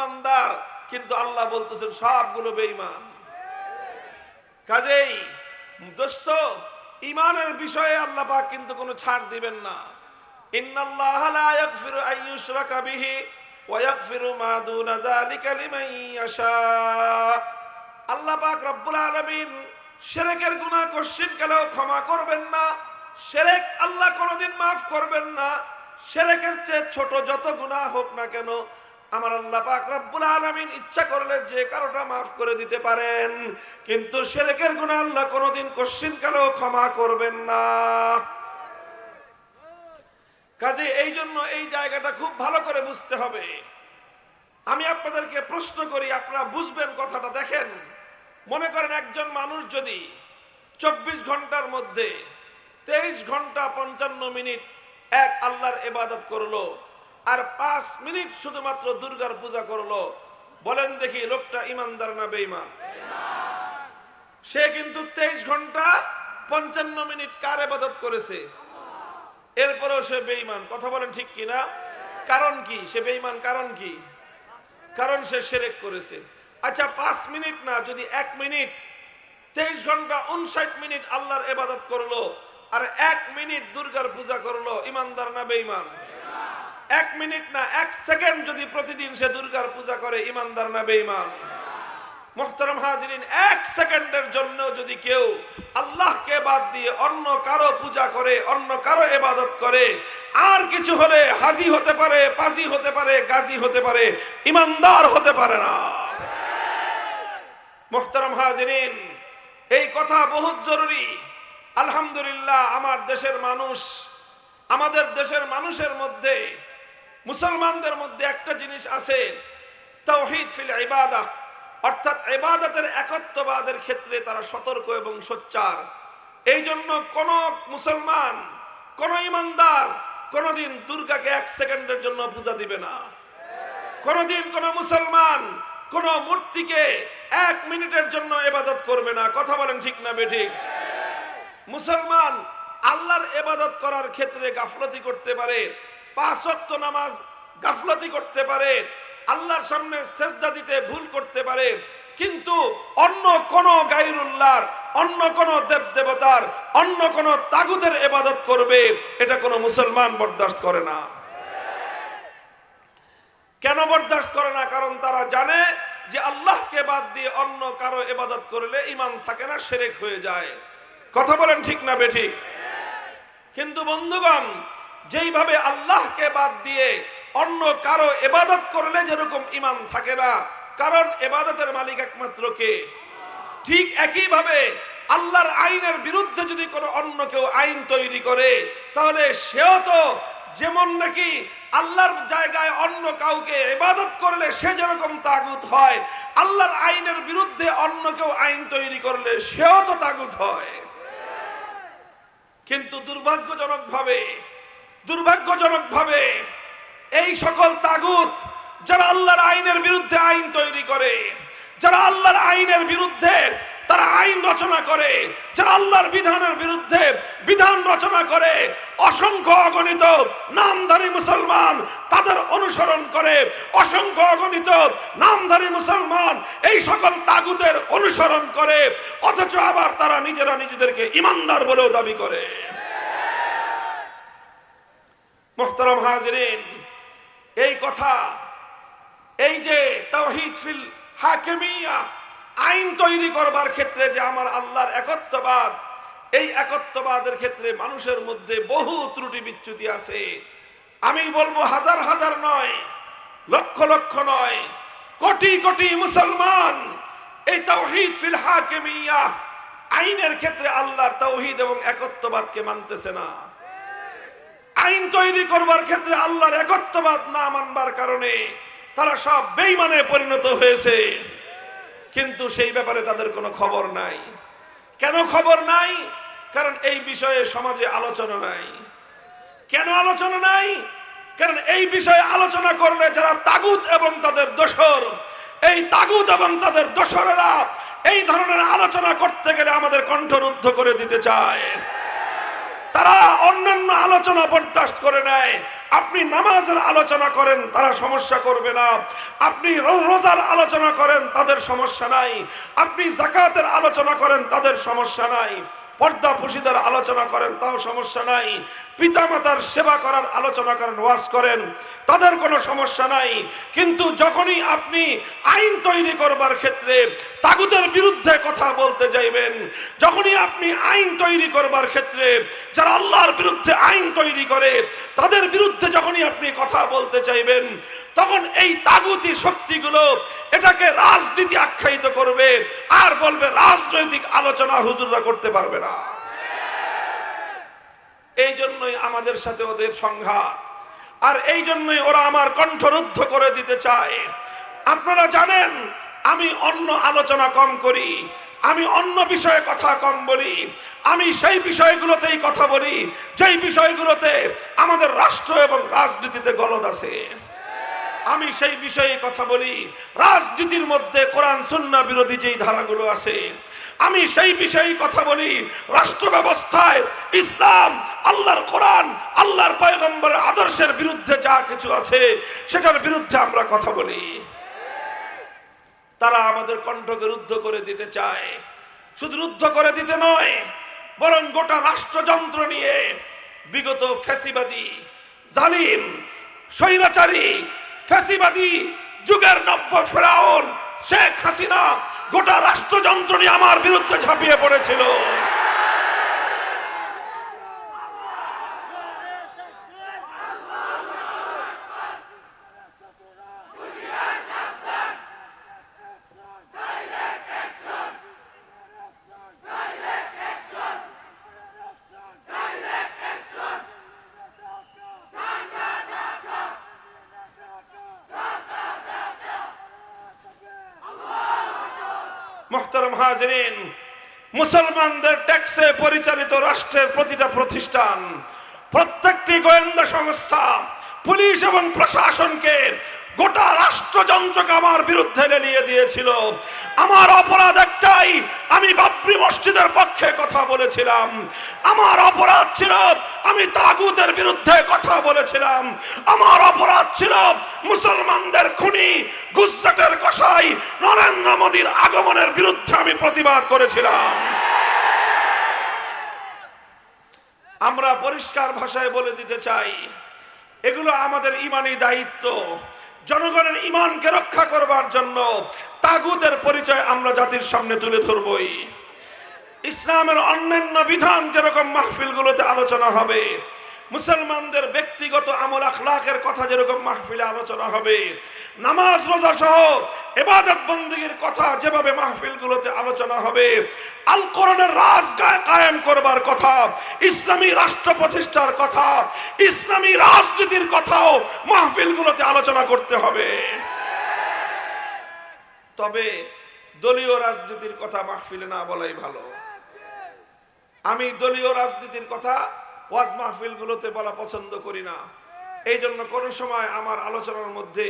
ইমানদার কিন্তু আল্লাহ বলতেছেন, সবগুলো বেঈমান। কাজেই, দোস্ত ইমানের বিষয়ে আল্লাহ পাক কিন্তু কোনো ছাড় দিবেন না। ইন্নাল্লাহ লা ইয়াগফিরু আন ইউশরাকা বিহি ওয়া ইয়াগফিরু মা দুনা যালিকা লিমান ইয়াশা। আল্লাহ পাক রব্বুল আলামিন শিরকের গুনাহ কশিন কালেও ক্ষমা করবেন না। শিরক আল্লাহ কোনোদিন মাফ করবেন না। শিরকের চেয়ে ছোট যত গুনাহ হোক না কেন আমার আল্লাহ পাক রব্বুল আলামিন ইচ্ছা করলে যে কারোটা মাফ করে দিতে পারেন। কিন্তু শিরকের গুনাহ আল্লাহ কোনোদিন কশিন কালেও ক্ষমা করবেন না। কাজে এই জন্য এই জায়গাটা খুব ভালো করে বুঝতে হবে। আমি আপনাদেরকে প্রশ্ন করি, আপনারা বুঝবেন কথাটা। দেখেন, মনে করেন একজন মানুষ যদি চব্বিশ ঘণ্টার মধ্যে তেইশ ঘণ্টা পঞ্চান্ন মিনিট এক আল্লাহর এবাদত করল আর পাঁচ মিনিট শুধুমাত্র দুর্গার পূজা করল। বলেন দেখি, লোকটা ইমানদার না বেইমান সে কিন্তু তেইশ ঘণ্টা পঞ্চান্ন মিনিট কার এবাদত করেছে? এরপরেও সে বেইমান কথা বলেন ঠিক কিনা? কারণ কি? সে বেঈমান কারণ কি? কারণ সে সেরেক করেছে। আচ্ছা পাঁচ মিনিট না, যদি এক মিনিট, তেইশ ঘণ্টা উনষাট মিনিট আল্লাহর এবাদত করল, আর এক মিনিট দুর্গার পূজা করল, ইমানদার না বেঈমান? এক মিনিট না, এক সেকেন্ড যদি প্রতিদিন সে দুর্গার পূজা করে, ইমানদার না বেঈমান? মোহতারাম হাজরিন, এক সেকেন্ডের জন্য যদি কেউ আল্লাহকে বাদ দিয়ে অন্য কারও পূজা করে, অন্য কারও এবাদত করে, আর কিছু হলে হাজি হতে পারে, পাজি হতে পারে, গাজী হতে পারে, ইমানদার হতে পারে না। মোহতারাম হাজরিন, এই কথা বহুত জরুরি। আলহামদুলিল্লাহ, আমার দেশের মানুষ, আমাদের দেশের মানুষের মধ্যে মুসলমানদের মধ্যে একটা জিনিস আছে, তাওহীদ ফিল ইবাদা। অর্থাৎ ইবাদতের একত্ববাদের ক্ষেত্রে তারা সতর্ক এবং সোচ্চার। এই জন্য কোন মুসলমান, কোন ইমানদার কোনদিন দুর্গাকে এক সেকেন্ডের জন্য পূজা দিবে না। কোনদিন কোন মুসলমান কোন মূর্তিকে এক মিনিটের জন্য এবাদত করবে না। কথা বলেন ঠিক না বেঠিক? মুসলমান আল্লাহর এবাদত করার ক্ষেত্রে গাফলতি করতে পারে। পাঁচ ওয়াক্ত নামাজ গাফলতি করতে পারে, আল্লাহর সামনে সেজদা দিতে ভুল করতে পারে, কিন্তু অন্য কোন গাইরুল্লাহর অন্য কোন দেব দেবতার অন্য কোন তাগুদের এবাদত করবে, এটা মুসলমান বরদাস্ত করে না। কেন বরদাস্ত করে না? কারণ তারা জানে যে আল্লাহকে বাদ দিয়ে অন্য কারও এবাদত করলে ইমান থাকে না সেরেক হয়ে যায়। কথা বলেন ঠিক না বেঠিক? কিন্তু বন্ধুগণ যেইভাবে আল্লাহকে বাদ দিয়ে অন্য কারও এবাদত করলে যেরকম ইমান থাকে না, কারণ এবাদতের মালিক একমাত্র কে? ঠিক একইভাবে আল্লাহর আইনের বিরুদ্ধে যদি কোনো অন্য কেউ আইন তৈরি করে, তাহলে সেও তো যেমন নাকি আল্লাহর জায়গায় অন্য কাউকে এবাদত করলে সে যেরকম তাগুত হয়, আল্লাহর আইনের বিরুদ্ধে অন্য কেউ আইন তৈরি করলে সেও তো তাগুত হয়। কিন্তু দুর্ভাগ্যজনক ভাবে দুর্ভাগ্যজনক ভাবে এই সকল তাগুত যারা আল্লাহর আইনের বিরুদ্ধে আইন তৈরি করে, যারা আল্লাহর আইনের বিরুদ্ধে তারা আইন রচনা করে, যারা আল্লাহর বিধানের বিরুদ্ধে বিধান রচনা করে, অসংখ্য অগণিত নামধারী মুসলমান তাদের অনুসরণ করে, অসংখ্য অগণিত নামধারী মুসলমান এই সকল তাগুতের অনুসরণ করে, অথচ আবার তারা নিজেরা নিজেদেরকে ইমানদার বলেও দাবি করে। মোহতারাম হাজরিন, এই কথা, এই যে তাওহীদ ফিল হাকিমিয়া, আইন তৈরি করবার ক্ষেত্রে যে আমার আল্লাহর একত্ববাদ, এই একত্ববাদের ক্ষেত্রে মানুষের মধ্যে বহু ত্রুটি বিচ্যুতি আছে। আমি বলব হাজার হাজার নয়, লক্ষ লক্ষ নয়, কোটি কোটি মুসলমান এই তাওহীদ ফিল হাকিমিয়া, আইনের ক্ষেত্রে আল্লাহর তাওহীদ এবং একত্ববাদকে মানতেছে না। আইন তৈরি করবার ক্ষেত্রে আল্লাহর একত্ববাদ না মানবার কারণে তারা সব বেইমানে পরিণত হয়েছে। কিন্তু সেই ব্যাপারে তাদের কোনো খবর নাই। কেন খবর নাই? কারণ এই বিষয়ে সমাজে আলোচনা নাই। কেন আলোচনা নাই? কারণ এই বিষয়ে আলোচনা করলে যারা তাগুত এবং তাদের দোসর এই তাগুত এবং তাদের দোসরেরা এই ধরনের আলোচনা করতে গেলে আমাদের কণ্ঠরুদ্ধ করে দিতে চায়। তারা অন্যান্য আলোচনা বরদাস্ত করে নেয়। আপনি নামাজের আলোচনা করেন, তারা সমস্যা করবে না। আপনি রোজার আলোচনা করেন, তাদের সমস্যা নাই। আপনি জাকাতের আলোচনা করেন, তাদের সমস্যা নাই। পর্দা পুশিদের আলোচনা করেন, তাও সমস্যা নাই। পিতামাতার সেবা করার আলোচনা করেন, ওয়াজ করেন, তাদের কোনো সমস্যা নাই। কিন্তু যখনই আপনি আইন তৈরি করবার ক্ষেত্রে তাগুদের বিরুদ্ধে কথা বলতে যাইবেন, যখনই আপনি আইন তৈরি করবার ক্ষেত্রে যারা আল্লাহর বিরুদ্ধে আইন তৈরি করে, তাদের বিরুদ্ধে যখনই আপনি কথা বলতে চাইবেন তখন এই তাগুতি শক্তিগুলো এটাকে রাজনীতি আখ্যায়িত করবে, আর বলবে রাজনৈতিক আলোচনা হুজুররা করতে পারবে না। এই জন্যই আমাদের সাথে ওদের সংঘাত। আর এই জন্যই ওরা আমার কণ্ঠরুদ্ধ করে দিতে চায়। আপনারা জানেন, আমি অন্য আলোচনা কম করি, আমি অন্য বিষয়ে কথা কম বলি, আমি সেই বিষয়গুলোতেই কথা বলি, যেই বিষয়গুলোতে আমাদের রাষ্ট্র এবং রাজনীতিতে গলদ আছে। আমি সেই বিষয়ে কথা বলি, রাজনীতির মধ্যে কোরআন, সুন্না বিরোধী যেই ধারাগুলো আছে আমি সেই বিষয়ে কথা বলি। রাষ্ট্র ব্যবস্থায় ইসলাম, আল্লাহর কোরআন, আল্লাহর পয়গম্বরের আদর্শের বিরুদ্ধে যা কিছু আছে, সেটার বিরুদ্ধে আমরা কথা বলি। তারা আমাদের কণ্ঠকে রুদ্ধ করে দিতে চায়। শুধু রুদ্ধ করে দিতে নয়, বরং গোটা রাষ্ট্রযন্ত্র নিয়ে বিগত ফ্যাসিবাদী, জালিম, স্বৈরাচারী, ফ্যাসিবাদী যুগের নব্য ফেরাউন শেখ হাসিনা গোটা রাষ্ট্রযন্ত্র নিয়ে আমার বিরুদ্ধে ঝাঁপিয়ে পড়েছিল। মোহতারম হাজরিন, মুসলমানদের ট্যাক্সে পরিচালিত রাষ্ট্রের প্রতিটা প্রতিষ্ঠান, প্রত্যেকটি গোয়েন্দা সংস্থা, পুলিশ এবং প্রশাসনকে গোটা রাষ্ট্রযন্ত্রকে আমার বিরুদ্ধে লেলিয়ে দিয়েছিল। আমার অপরাধ একটাই, আমি বাবরি মসজিদের পক্ষে কথা বলেছিলাম। আমার অপরাধ ছিল, আমি তাগুতের বিরুদ্ধে কথা বলেছিলাম। আমার অপরাধ ছিল, মুসলমানদের খুনি, গুজরাটের কষাই নরেন্দ্র মোদীর আগমনের বিরুদ্ধে আমি প্রতিবাদ করেছিলাম। আমরা পরিষ্কার ভাষায় বলে দিতে চাই, এগুলো আমাদের ইমানি দায়িত্ব। জনগণের ইমানকে রক্ষা করবার জন্য তাগুতের পরিচয় আমরা জাতির সামনে তুলে ধরবই। ইসলামের অন্যান্য বিধান যেরকম মাহফিলগুলোতে আলোচনা হবে মুসলমানদের ব্যক্তিগত আমল আখলাকের কথা যেরকম মাহফিলে আলোচনা হবে, নামাজ, রোজা সহ এবাদত বন্দীর কথা যেভাবে মাহফিলগুলোতে আলোচনা হবে আল কোরআনের রাজ কায়েম করবার কথা, ইসলামী রাষ্ট্র প্রতিষ্ঠার কথা, ইসলামী রাজনীতির কথাও মাহফিলগুলোতে আলোচনা করতে হবে। তবে দলীয় রাজনীতির কথা মাহফিলে না বলাই ভালো। আমি দলীয় রাজনীতির কথা ওয়াজ মাহফিলগুলোতে বলা পছন্দ করি না। এই জন্য কোনো সময় আমার আলোচনার মধ্যে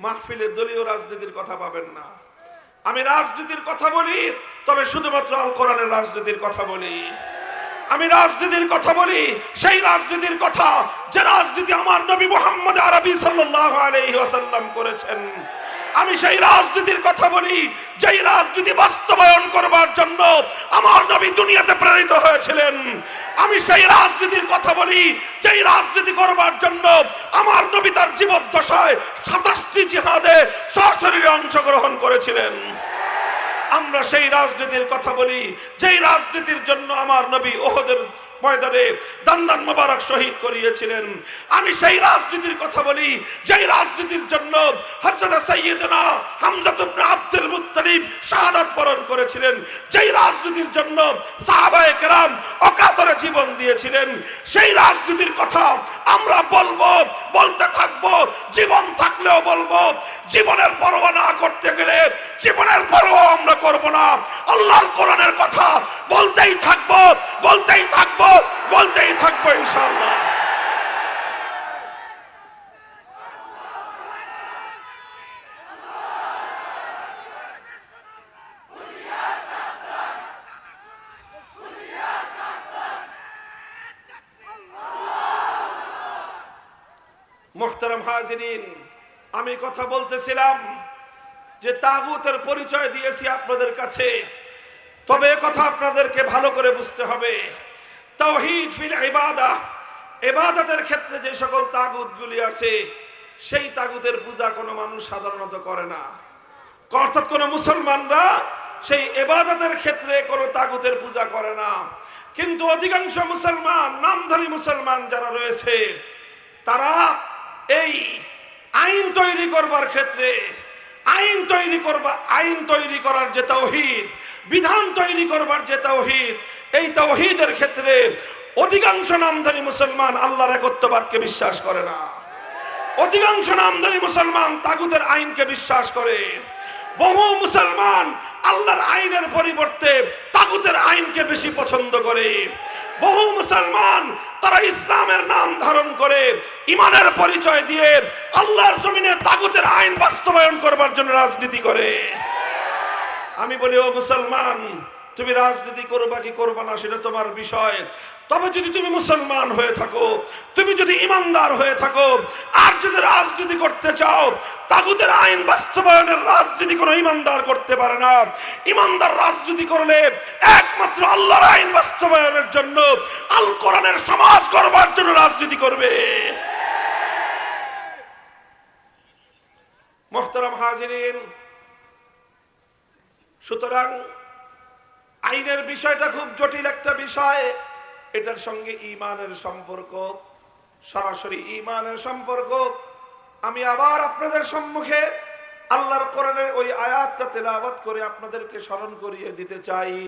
মাহফিলে দলীয় রাজনীতির কথা পাবেন না। আমি রাজনীতির কথা বলি, তবে শুধুমাত্র আল কোরআনের রাজনীতির কথা বলি। আমি রাজনীতির কথা বলি, সেই রাজনীতির কথা, যে রাজনীতি আমার নবী মোহাম্মদ আরবি সাল্লাল্লাহু আলাইহি ওয়াসাল্লাম করেছেন। আমি সেই রাজনীতির কথা বলি, যেই রাজনীতি বাস্তবায়ন করবার জন্য আমার নবী দুনিয়াতে প্রেরিত হয়েছিলেন। আমি সেই রাজনীতির কথা বলি, যেই রাজনীতি করবার জন্য আমার নবী তার জীবদ্দশায় সাতাশটি জিহাদে সশরীরে অংশগ্রহণ করেছিলেন। আমরা সেই রাজনীতির কথা বলি, যেই রাজনীতির জন্য আমার নবী ওহদের ময়দানে দান্দান মোবারক শহীদ করিয়েছিলেন। আমি সেই রাজনীতির কথা বলি, যেই রাজনীতির জন্য হযরত সাইয়্যিদনা হামজা ইবনে আব্দুল মুত্তালিব শাহাদাত বরণ করেছিলেন, যেই রাজনীতির জন্য সাহাবায়ে কেরাম অকাতরে জীবন দিয়েছিলেন, সেই রাজনীতির কথা আমরা বলব, বলতে থাকব, জীবন থাকলেও বলব, জীবনের পরোয়া না করতে গেলে জীবনের পরোয়া আমরা করব না। আল্লাহর কোরআনের কথা বলতেই থাকব, বলতেই থাকব, বলতেই থাকব হাজিরিন, আমি কথা বলতেছিলাম যে তাগুতের পরিচয় দিয়েছি আপনাদের কাছে। তবে কথা আপনাদেরকে ভালো করে বুঝতে হবে। তাওহীদ ফিল ইবাদা। এবাদতের ক্ষেত্রে যে সকল তাগুতগুলি আছে, সেই তাগুতের পূজা কোনো মানুষ সাধারণত করে না। অর্থাৎ কোন মুসলমানরা সেই এবাদতের ক্ষেত্রে কোন তাগুতের পূজা করে না। কিন্তু অধিকাংশ মুসলমান, নামধারী মুসলমান যারা রয়েছে, তারা এই আইন তৈরি করবার ক্ষেত্রে, আইন তৈরি করবা, আইন তৈরি করার যে তৌহিদ বিধান তৈরি করবার যে তৌহিদ, এই তৌহিদের ক্ষেত্রে অধিকাংশ নামধারী মুসলমান আল্লাহর একত্ববাদকে বিশ্বাস করে না। অধিকাংশ নামধারী মুসলমান তাগুতের আইনকে বিশ্বাস করে। বহু মুসলমান আল্লাহর আইনের পরিবর্তে তাগুতের আইনকে বেশি পছন্দ করে। বহু মুসলমান তারা ইসলামের নাম ধারণ করে, ইমানের পরিচয় দিয়ে আল্লাহর জমিনে তাগুতের আইন বাস্তবায়ন করবার জন্য রাজনীতি করে। আমি বলি, ও মুসলমান, তুমি রাজনীতি করবা কি করবা না সেটা তোমার বিষয়। তবে যদি তুমি মুসলমান হয়ে থাকো, তুমি যদি ইমানদার হয়ে থাকো, আর যদি রাজনীতি করতে চাও তাগুদের আইন বাস্তবায়নের রাজনীতি কোনো ইমানদার করতে পারে না। ইমানদার রাজনীতি করলে একমাত্র আল্লাহর আইন বাস্তবায়নের জন্য আল কোরআনের সমাজ করবার জন্য রাজনীতি করবে। মোহতারাম হাজিরিন সুতরাং আইনের বিষয়টা খুব জটিল একটা বিষয়। এটার সঙ্গে ইমানের সম্পর্ক, সরাসরি ইমানের সম্পর্ক। আমি আবার আপনাদের সম্মুখে আল্লাহর কোরআনের ওই আয়াতটা তেলাওয়াত করে আপনাদেরকে স্মরণ করিয়ে দিতে চাই।